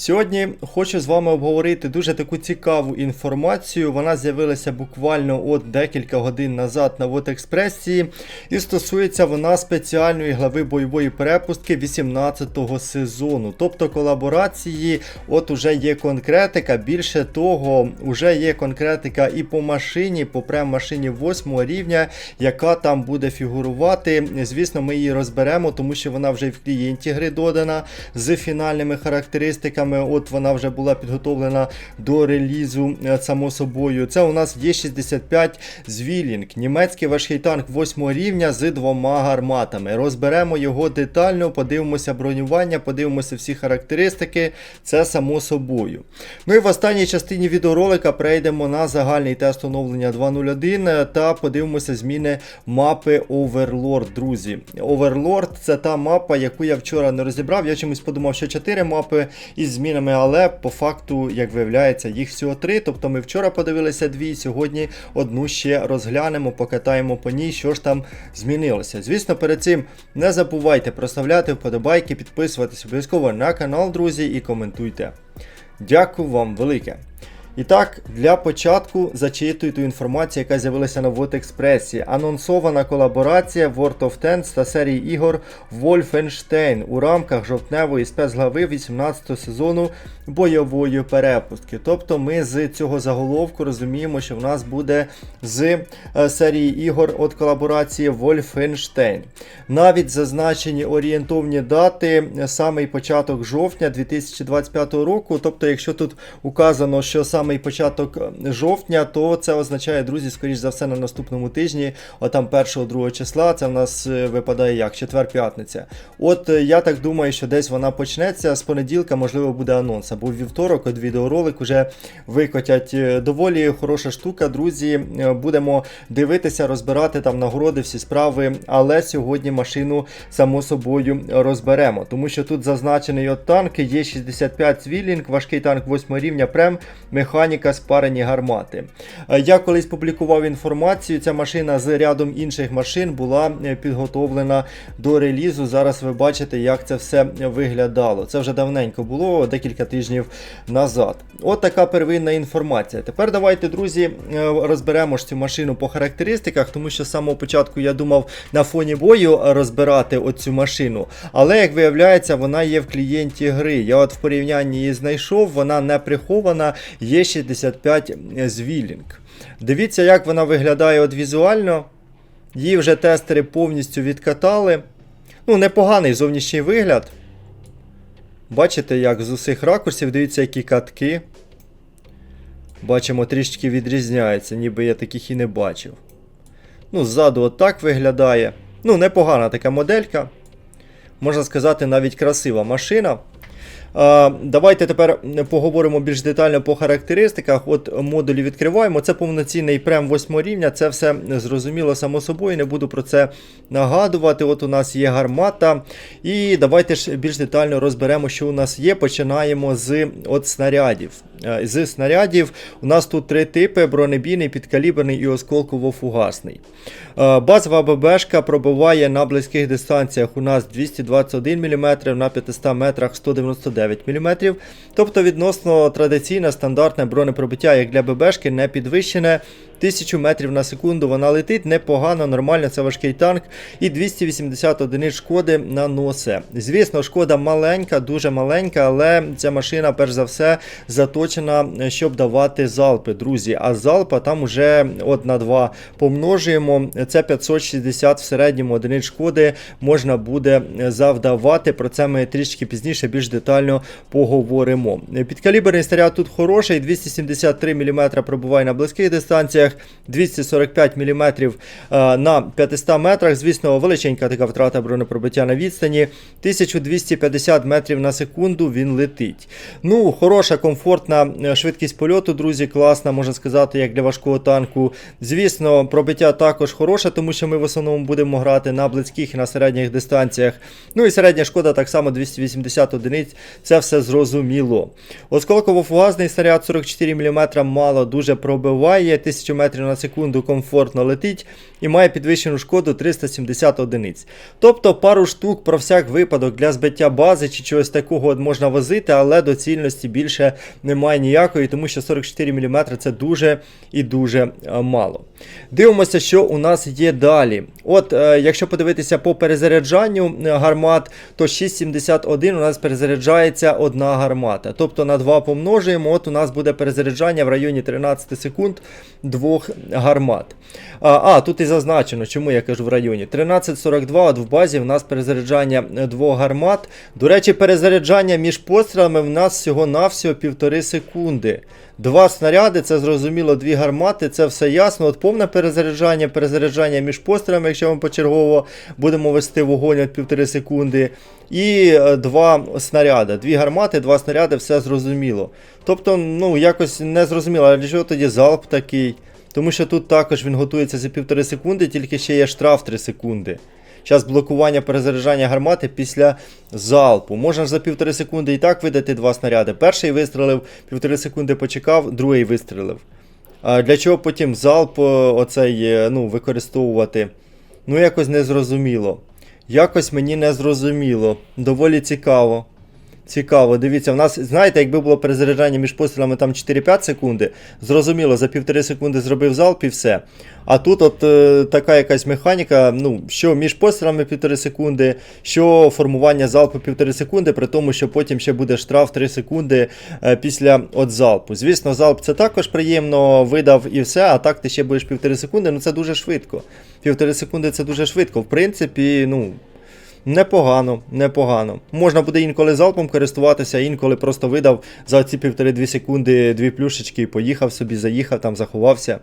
Сьогодні хочу з вами обговорити дуже таку цікаву інформацію. Вона з'явилася буквально от декілька годин назад на Вотекспресії. І стосується вона спеціальної глави бойової перепустки 18-го сезону. Тобто колаборації, от уже є конкретика. Більше того, вже є конкретика і по машині, по прем-машині 8 рівня, яка там буде фігурувати. Звісно, ми її розберемо, тому що вона вже в клієнті гри додана з фінальними характеристиками. От вона вже була підготовлена до релізу, е, само собою. Це у нас є 65 Звілінг, німецький важкий танк 8 рівня з двома гарматами. Розберемо його детально, подивимося бронювання, подивимося всі характеристики. Це само собою. Ну і в останній частині відеоролика перейдемо на загальний тест оновлення 2.01 та подивимося зміни мапи Overlord, друзі. Overlord це та мапа, яку я вчора не розібрав. Я чомусь подумав, що 4 мапи із змінами, але по факту, як виявляється, їх всього три. Тобто ми вчора подивилися дві, сьогодні одну ще розглянемо, покатаємо по ній, що ж там змінилося. Звісно, перед цим не забувайте проставляти вподобайки, підписуватись обов'язково на канал, друзі, і коментуйте. Дякую вам велике. І так, для початку зачитую ту інформацію, яка з'явилася на Вотекспресі. Анонсована колаборація World of Tanks та серії ігор Wolfenstein у рамках жовтневої спецглави 18 сезону бойової перепустки. Тобто ми з цього заголовку розуміємо, що в нас буде з е, серії ігор від колаборації Wolfenstein. Навіть зазначені орієнтовні дати, е, самий початок жовтня 2025 року. Тобто, якщо тут указано, що самий початок е, жовтня, то це означає, друзі, скоріш за все, на наступному тижні, отам 1-2 числа, це в нас е, випадає як четвер-п'ятниця. От е, я так думаю, що десь вона почнеться з понеділка, можливо, буде анонс. Або в вівторок, от відеоролик уже викотять. Е, Доволі хороша штука, друзі. Будемо дивитися, розбирати там нагороди, всі справи. Але сьогодні машину само собою розберемо. Тому що тут зазначений от танк, є 65 Свілінг, важкий танк 8 рівня прем, механіка, спарені гармати. Е, Я колись публікував інформацію. Ця машина з рядом інших машин була е, підготовлена до релізу. Зараз ви бачите, як це все виглядало. Це вже давненько було, декілька тижнів назад. От така первинна інформація. Тепер давайте, друзі, е, розберемо ж цю машину по характеристиках, тому що з самого початку я думав на фоні бою розбирати оцю машину. Але як виявляється, вона є в клієнті гри. Я от в порівнянні її знайшов, вона не прихована, є 65 звілінг. Дивіться, як вона виглядає от візуально. Її вже тестери повністю відкатали. Ну, непоганий зовнішній вигляд. Бачите, як з усіх ракурсів, дивіться, які катки. Бачимо, трішки відрізняється, ніби я таких і не бачив. Ну, ззаду отак виглядає. Ну, непогана така моделька. Можна сказати, навіть красива машина. Давайте тепер поговоримо більш детально по характеристиках. От модулі відкриваємо. Це повноцінний прем 8 рівня, це все зрозуміло само собою, не буду про це нагадувати. От у нас є гармата. І давайте ж більш детально розберемо, що у нас є. Починаємо з от снарядів. Е, З снарядів у нас тут три типи: бронебійний, підкаліберний і осколково-фугасний. Е, Базова ББшка пробиває на близьких дистанціях у нас 221 мм, на 500 метрах 199 мм. Тобто відносно традиційне стандартне бронепробиття, як для ББшки, не підвищене. 1000 метрів на секунду вона летить непогано, нормально, це важкий танк. І 280 одиниць шкоди наносе. Звісно, шкода маленька, дуже маленька, але ця машина, перш за все, заточена, щоб давати залпи, друзі. А залпа там уже от на 2 помножуємо. Це 560 в середньому одиниць шкоди можна буде завдавати. Про це ми трішки пізніше більш детально поговоримо. Підкаліберний снаряд тут хороший, 273 мм пробуває на близьких дистанціях. 245 мм на 500 метрах. Звісно, величенька така втрата бронепробиття на відстані. 1250 метрів на секунду він летить. Ну, хороша, комфортна е, швидкість польоту, друзі, класна, можна сказати, як для важкого танку. Звісно, пробиття також хороше, тому що ми в основному будемо грати на близьких і на середніх дистанціях. Ну і середня шкода так само 280 одиниць. Це все зрозуміло. Осколково-фугасний снаряд 44 мм мало дуже пробиває. 1000 метрів на секунду комфортно летить і має підвищену шкоду 370 одиниць. Тобто пару штук про всяк випадок для збиття бази чи чогось такого от можна возити, але доцільності більше немає ніякої, тому що 44 мм це дуже і дуже е, мало. Дивимося, що у нас є далі. От, е, якщо подивитися по перезаряджанню е, гармат, то 6,71 у нас перезаряджається одна гармата. Тобто на 2 помножуємо, от у нас буде перезаряджання в районі 13 секунд двох гармат. А, а тут і зазначено, чому я кажу в районі. 13.42, от в базі в нас перезаряджання двох гармат. До речі, перезаряджання між пострілами в нас всього-навсього півтори секунди. Два снаряди, це зрозуміло, дві гармати, це все ясно. От повне перезаряджання, перезаряджання між пострілами, якщо ми почергово будемо вести вогонь от півтори секунди. І е, два снаряди. Дві гармати, два снаряди, все зрозуміло. Тобто, ну, якось не зрозуміло, а для чого тоді залп такий? Тому що тут також він готується за півтори секунди, тільки ще є штраф 3 секунди. Час блокування перезаряджання гармати після залпу. Можна ж за півтори секунди і так видати два снаряди. Перший вистрелив, півтори секунди почекав, другий вистрелив. А для чого потім залп е, оцей, е, ну, використовувати? Ну, якось незрозуміло. Якось мені не зрозуміло. Доволі цікаво. Цікаво, дивіться, в нас, знаєте, якби було перезаряджання між пострілами там 4-5 секунди, зрозуміло, за півтори секунди зробив залп і все. А тут от е, така якась механіка, ну, що між пострілами півтори секунди, що формування залпу півтори секунди, при тому, що потім ще буде штраф 3 секунди е, після от залпу. Звісно, залп це також приємно, видав і все, а так ти ще будеш півтори секунди, ну це дуже швидко. Півтори секунди це дуже швидко. В принципі, ну. Непогано, непогано. Можна буде інколи залпом користуватися, інколи просто видав за ці півтори-дві секунди дві плюшечки і поїхав собі, заїхав, там заховався.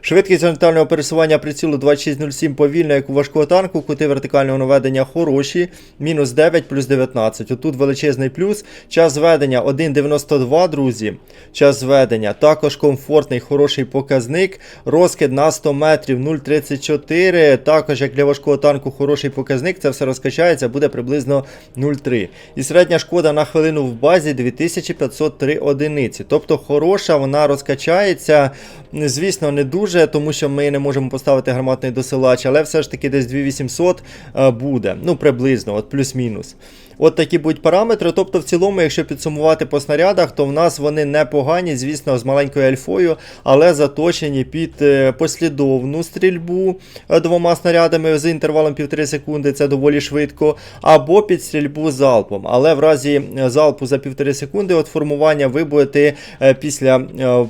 Швидкість горизонтального пересування прицілу 2607 повільна, як у важкого танку, кути вертикального наведення хороші, мінус 9 плюс 19. Отут величезний плюс. Час зведення 1,92, друзі. Час зведення також комфортний, хороший показник. Розкид на 100 метрів 0,34. Також, як для важкого танку, хороший показник. Це все розкачається, буде приблизно 0,3. І середня шкода на хвилину в базі 2503 одиниці. Тобто хороша, вона розкачається. Звісно, не дуже, тому що ми не можемо поставити гарматний досилач, але все ж таки десь 2800 е, буде. Ну, приблизно, от плюс-мінус. От такі будуть параметри. Тобто, в цілому, якщо підсумувати по снарядах, то в нас вони непогані, звісно, з маленькою альфою, але заточені під е, послідовну стрільбу е, двома снарядами з інтервалом 1,5 секунди, це доволі швидко, або під стрільбу залпом. Але в разі е, залпу за 1,5 секунди от формування ви будете після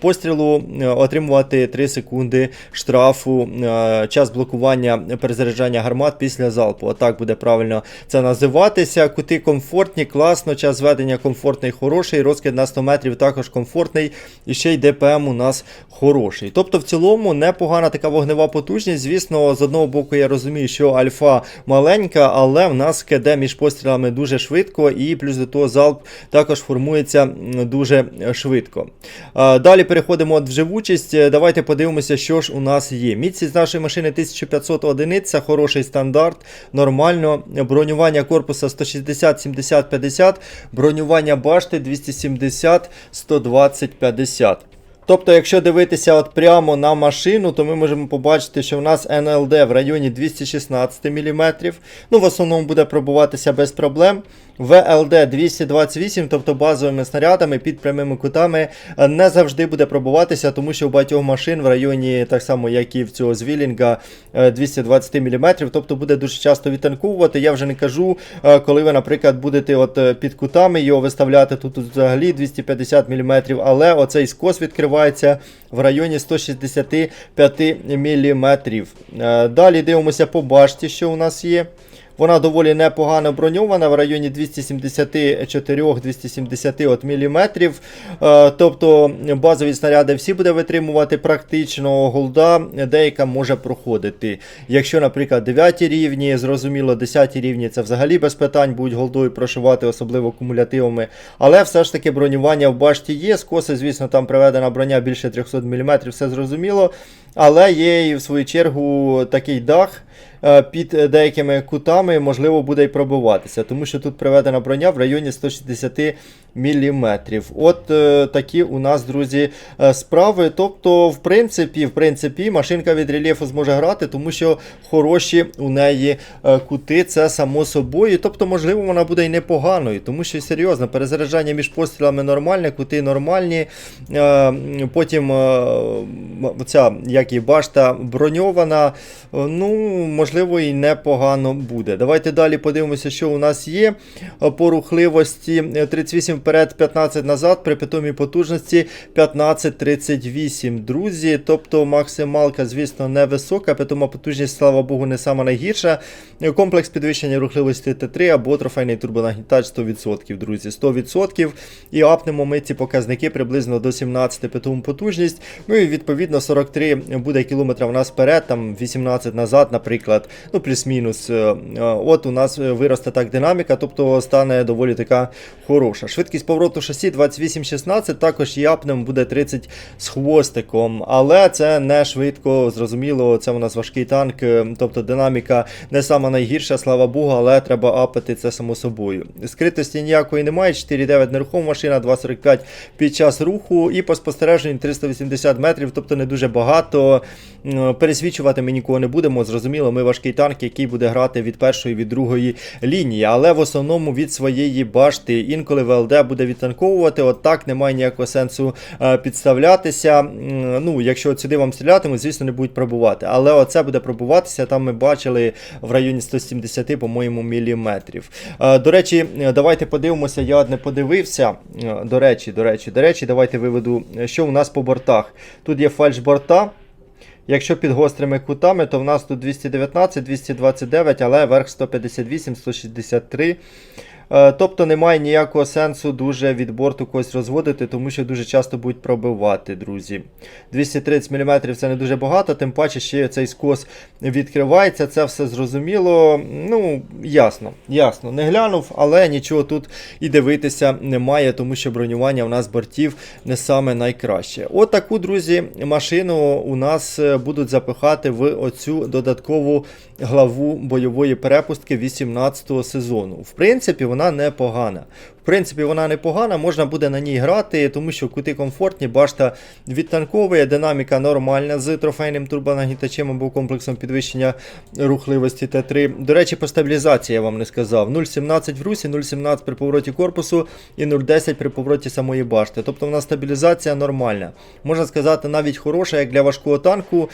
пострілу отримувати 3 секунди штрафу, час блокування перезаряджання гармат після залпу. Отак буде правильно це називатися. Комфортні, класно, час зведення комфортний, хороший, розкид на 100 метрів також комфортний, і ще й ДПМ у нас хороший. Тобто, в цілому непогана така вогнева потужність. Звісно, з одного боку, я розумію, що альфа маленька, але в нас КД між пострілами дуже швидко, і плюс до того залп також формується дуже швидко. Далі переходимо в живучість. Давайте подивимося, що ж у нас є. Міцність нашої машини 1500 одиниць, це хороший стандарт, нормально. Бронювання корпуса 160, 70, 50, бронювання башти 270, 120, 50. Тобто, якщо дивитися от прямо на машину, то ми можемо побачити, що в нас НЛД в районі 216 мм. Ну, в основному буде пробуватися без проблем. ВЛД 228, тобто базовими снарядами під прямими кутами, е, не завжди буде пробуватися, тому що у багатьох машин в районі, так само як і в цього звілінга, е, 220 мм, тобто буде дуже часто відтанковувати. Я вже не кажу, е, коли ви, наприклад, будете от е, під кутами його виставляти, тут взагалі 250 мм, але оцей скос відкривається в районі 165 мм. Далі дивимося по башті, що у нас є. Вона доволі непогано броньована в районі 274-270 мм. Е, Тобто базові снаряди всі буде витримувати практично голда, деяка може проходити. Якщо, наприклад, 9 рівні, зрозуміло, 10 рівні це взагалі без питань будуть голдою прошивати, особливо кумулятивами. Але все ж таки бронювання в башті є. Скоси, звісно, там приведена броня більше 300 мм, все зрозуміло. Але є і в свою чергу такий дах. е, Під деякими кутами можливо буде й пробуватися, тому що тут приведена броня в районі 160 мм. От е, такі у нас, друзі, е, справи. Тобто, в принципі, в принципі, машинка від рельєфу зможе грати, тому що хороші у неї е, кути, це само собою. Тобто, можливо, вона буде й непоганою, тому що серйозно, перезаряджання між пострілами нормальне, кути нормальні. Е, Потім е, ця, як і башта, броньована. Е, Ну, можливо, і непогано буде. Давайте далі подивимося, що у нас є по рухливості. Е, 38 вперед, 15 назад, при питомій потужності 15-38, друзі. Тобто максималка, звісно, невисока, питома потужність, слава Богу, не сама найгірша. Комплекс підвищення рухливості Т3 або трофейний турбонагнітач 100%, друзі. 100%. І апнемо ми ці показники приблизно до 17 питому потужність. Ну і відповідно 43 буде кілометра в нас вперед, там 18 назад, наприклад, ну плюс-мінус. Е, е, От у нас е, виросте так динаміка, тобто стане доволі така хороша. Швидкість повороту шасі 28-16, також і апнем буде 30 з хвостиком, але це не швидко, зрозуміло, це у нас важкий танк, е, тобто динаміка не сама найгірша, слава Богу, але треба апати це само собою. Скритості ніякої немає, 4,9 нерухома машина, 2,45 під час руху і по спостереженню 380 метрів, тобто не дуже багато. М, Пересвічувати ми нікого не будемо. Зрозуміло, ми важкий танк, який буде грати від першої від другої лінії, але в основному від своєї башти. Інколи ВЛД буде відтанковувати. От так немає ніякого сенсу е, підставлятися. Ну, якщо от сюди вам стрілятимуть, звісно, не будуть пробувати. Але оце буде пробуватися. Там ми бачили в районі 170, по-моєму, міліметрів. Е, До речі, е, давайте подивимося. Я не подивився. Е, До речі, до речі, до речі, давайте виведу, е, що у нас по бортах. Тут є фальшборта. Якщо під гострими кутами, то в нас тут 219, 229, але верх 158, 163. Е, Тобто немає ніякого сенсу дуже від борту когось розводити, тому що дуже часто будуть пробивати, друзі. 230 мм це не дуже багато, тим паче ще цей скос відкривається, це все зрозуміло. Ну, ясно, ясно. Не глянув, але нічого тут і дивитися немає, тому що бронювання у нас бортів не саме найкраще. От таку, друзі, машину у нас е, будуть запихати в оцю додаткову главу бойової перепустки 18 сезону. В принципі, вона непогана. В принципі, вона непогана, можна буде на ній грати, тому що кути комфортні, башта відтанковує, динаміка нормальна з трофейним турбонагнітачем або комплексом підвищення рухливості Т3. До речі, по стабілізації я вам не сказав. 0,17 в русі, 0,17 при повороті корпусу і 0,10 при повороті самої башти. Тобто в нас стабілізація нормальна. Можна сказати, навіть хороша, як для важкого танку.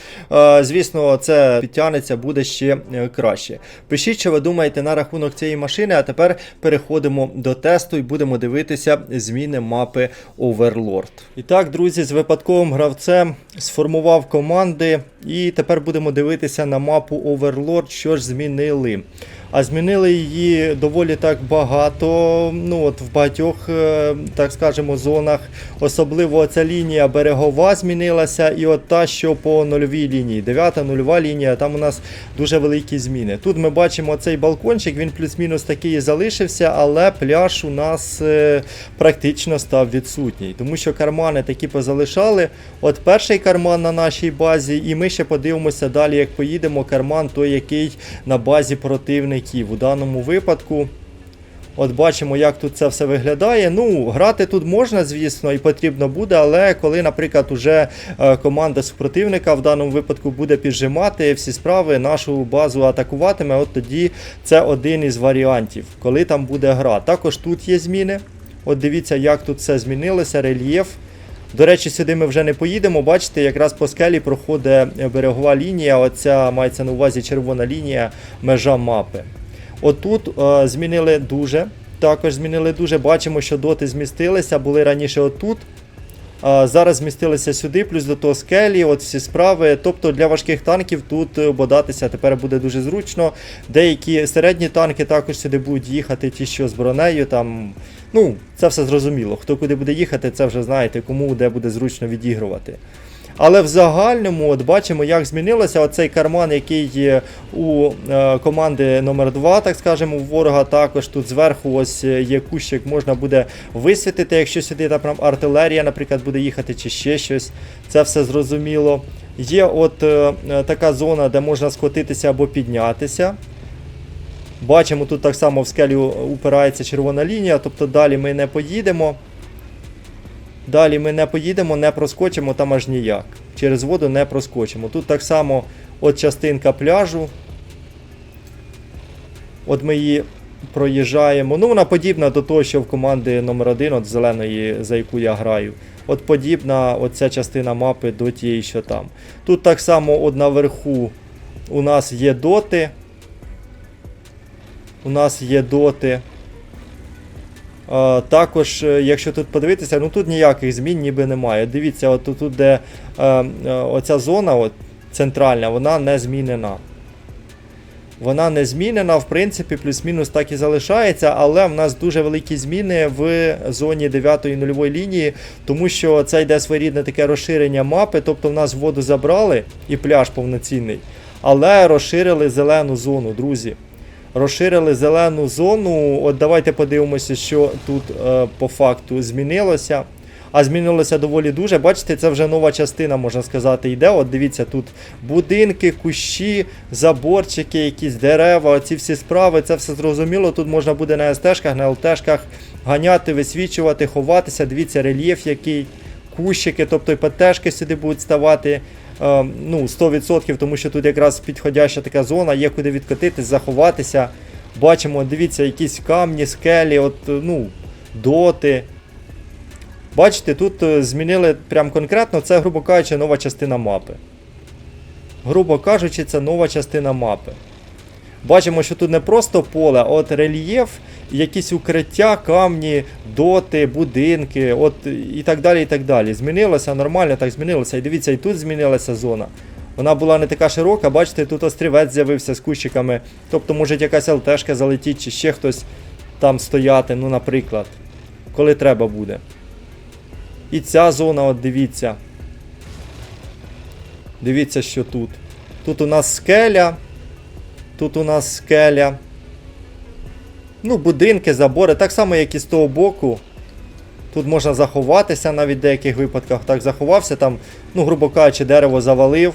Звісно, це підтягнеться, буде ще е, краще. Пишіть, що ви думаєте на рахунок цієї машини, а тепер переходимо до тесту і будемо дивитися зміни мапи Overlord. І так, друзі, з випадковим гравцем сформував команди, і тепер будемо дивитися на мапу Overlord, що ж змінили. А змінили її доволі так багато. Ну от в багатьох, е, так скажемо, зонах. Особливо ця лінія берегова змінилася, і от та, що по нульовій лінії. Дев'ята нульова лінія, там у нас дуже великі зміни. Тут ми бачимо цей балкончик, він плюс-мінус такий залишився, але пляж у нас е, практично став відсутній, тому що кармани такі позалишали. От перший карман на нашій базі, і ми ще подивимося далі, як поїдемо. Карман той, який на базі противників. У даному випадку. От бачимо, як тут це все виглядає. Ну, грати тут можна, звісно, і потрібно буде, але коли, наприклад, уже е, команда супротивника в даному випадку буде піджимати всі справи, нашу базу атакуватиме, от тоді це один із варіантів, коли там буде гра. Також тут є зміни. От дивіться, як тут все змінилося, рельєф. До речі, сюди ми вже не поїдемо. Бачите, якраз по скелі проходить берегова лінія. Оця мається на увазі червона лінія межа мапи. Отут е, змінили дуже. Також змінили дуже. Бачимо, що доти змістилися, були раніше отут. Зараз змістилися сюди, плюс до того скелі, от всі справи. Тобто для важких танків тут е, бодатися тепер буде дуже зручно. Деякі середні танки також сюди будуть їхати, ті, що з бронею. Там, ну, це все зрозуміло. Хто куди буде їхати, це вже знаєте, кому де буде зручно відігрувати. Але в загальному, от бачимо, як змінилося оцей карман, який є у е, команди номер 2 так скажемо, у ворога також. Тут зверху ось е, є кущик, можна буде висвітити, якщо сюди там артилерія, наприклад, буде їхати, чи ще щось. Це все зрозуміло. Є от е, е, така зона, де можна скотитися або піднятися. Бачимо, тут так само в скелю упирається червона лінія, тобто далі ми не поїдемо. Далі ми не поїдемо, не проскочимо там аж ніяк. Через воду не проскочимо. Тут так само от частинка пляжу. От ми її проїжджаємо. Ну, вона подібна до того, що в команди номер 1 от зеленої, за яку я граю. От подібна оця частина мапи до тієї, що там. Тут так само от наверху у нас є доти. У нас є доти. Також, е, якщо тут подивитися, ну тут ніяких змін ніби немає. Дивіться, от тут, де е, е, оця зона от, центральна, вона не змінена. Вона не змінена, в принципі, плюс-мінус так і залишається, але в нас дуже великі зміни в зоні 9-ї нульової лінії, тому що це йде своєрідне таке розширення мапи, тобто в нас воду забрали і пляж повноцінний, але розширили зелену зону, друзі. Розширили зелену зону. От давайте подивимося, що тут е, по факту змінилося. А змінилося доволі дуже. Бачите, це вже нова частина, можна сказати, йде. От дивіться, тут будинки, кущі, заборчики, якісь дерева, ці всі справи, це все зрозуміло. Тут можна буде на СТшках, на ЛТшках ганяти, висвічувати, ховатися. Дивіться, рельєф який, кущики, тобто і ПТшки сюди будуть ставати. Е, Ну, 100%, тому що тут якраз підходяща така зона, є куди відкотитись, заховатися. Бачимо, дивіться, якісь камні, скелі, от, ну, доти. Бачите, тут е, змінили прям конкретно, це, грубо кажучи, нова частина мапи. Грубо кажучи, це нова частина мапи. Бачимо, що тут не просто поле, а от рельєф, якісь укриття, камні, доти, будинки, от і так далі. і так далі. Змінилося, нормально так змінилося. І дивіться, і тут змінилася зона. Вона була не така широка, бачите, тут острівець з'явився з кущиками. Тобто, може якась ЛТшка залетіть, чи ще хтось там стояти, ну, наприклад, коли треба буде. І ця зона, от дивіться. Дивіться, що тут. Тут у нас скеля. Тут у нас скеля. Ну, будинки, забори, так само, як і з того боку. Тут можна заховатися навіть в деяких випадках. Так, заховався там, ну, грубо кажучи, дерево завалив.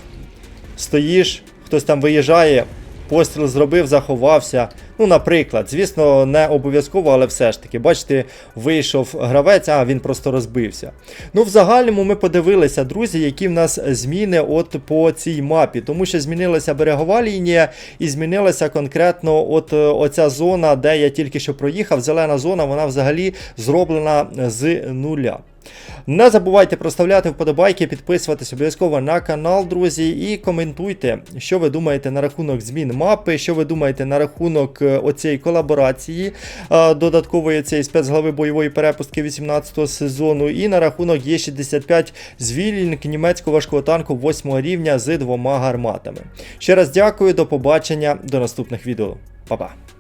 Стоїш, хтось там виїжджає, постріл зробив, заховався. Ну, наприклад, звісно, не обов'язково, але все ж таки, бачите, вийшов гравець, а він просто розбився. Ну, в загальному ми подивилися, друзі, які в нас зміни от по цій мапі, тому що змінилася берегова лінія і змінилася конкретно от е, оця зона, де я тільки що проїхав. Зелена зона, вона взагалі зроблена з нуля. Не забувайте проставляти вподобайки, підписуватись обов'язково на канал, друзі, і коментуйте, що ви думаєте на рахунок змін мапи, що ви думаєте на рахунок е, оцієї колаборації е, додаткової цієї спецглави бойової перепустки 18 сезону, і на рахунок Є65 звільнень німецького важкого танку 8 рівня з двома гарматами. Ще раз дякую, до побачення, до наступних відео. Па-па.